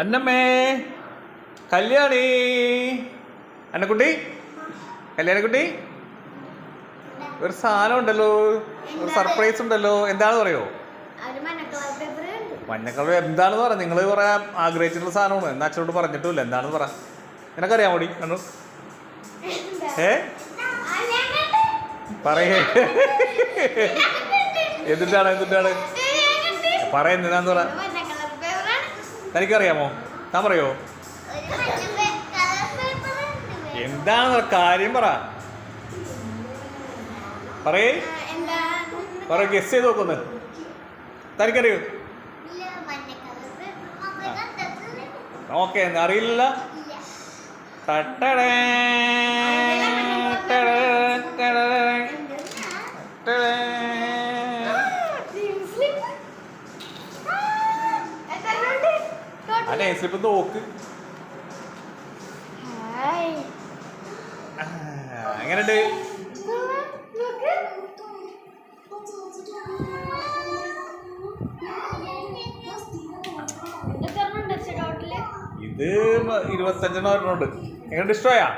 അന്നമ്മേ കല്യാണി. അന്നക്കുട്ടി കല്യാണിക്കുട്ടി ഒരു സാധനം ഉണ്ടല്ലോ ഒരു സർപ്രൈസ് ഉണ്ടല്ലോ എന്താണെന്ന് പറയോ മഞ്ഞക്കളർ എന്താണെന്ന് പറ നിങ്ങൾ പറയാൻ ആഗ്രഹിച്ചിട്ടുള്ള സാധനമാണ്. എന്നാ അച്ഛനോട് പറഞ്ഞിട്ടില്ല എന്താണെന്ന് പറ. നിനക്കറിയാൻ മോടി കണ്ണു? ഏ? പറയേ. എന്തിട്ടാണ് എന്തിട്ടാണ് പറയുന്നതാന്ന് പറ. തനിക്കറിയാമോ? താൻ പറയോ? എന്താണെന്ന് കാര്യം പറ. പറയേ. പറ ഗസ് ചെയ്ത് നോക്കൊന്ന് തനിക്കറിയോ? ഓക്കെ അറിയില്ല തട്ടടേ ടടേ, ആ നെയിം സ്ലിപ്പ് നോക്ക്. എങ്ങനെയുണ്ട്? ഇത് ഇരുപത്തഞ്ചെണ്ണം ഒരെണ്ണമുണ്ട് എങ്ങനെയുണ്ട്? ഇഷ്ടമായാ?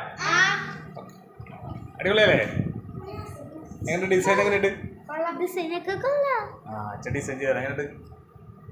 അടിപൊളിയല്ലേ? എങ്ങനെയുണ്ട്? ഡിസൈൻ എങ്ങനെയുണ്ട്? ആ അച്ഛൻ ഡിസൈൻ ചെയ്താൽ എങ്ങനെയുണ്ട്?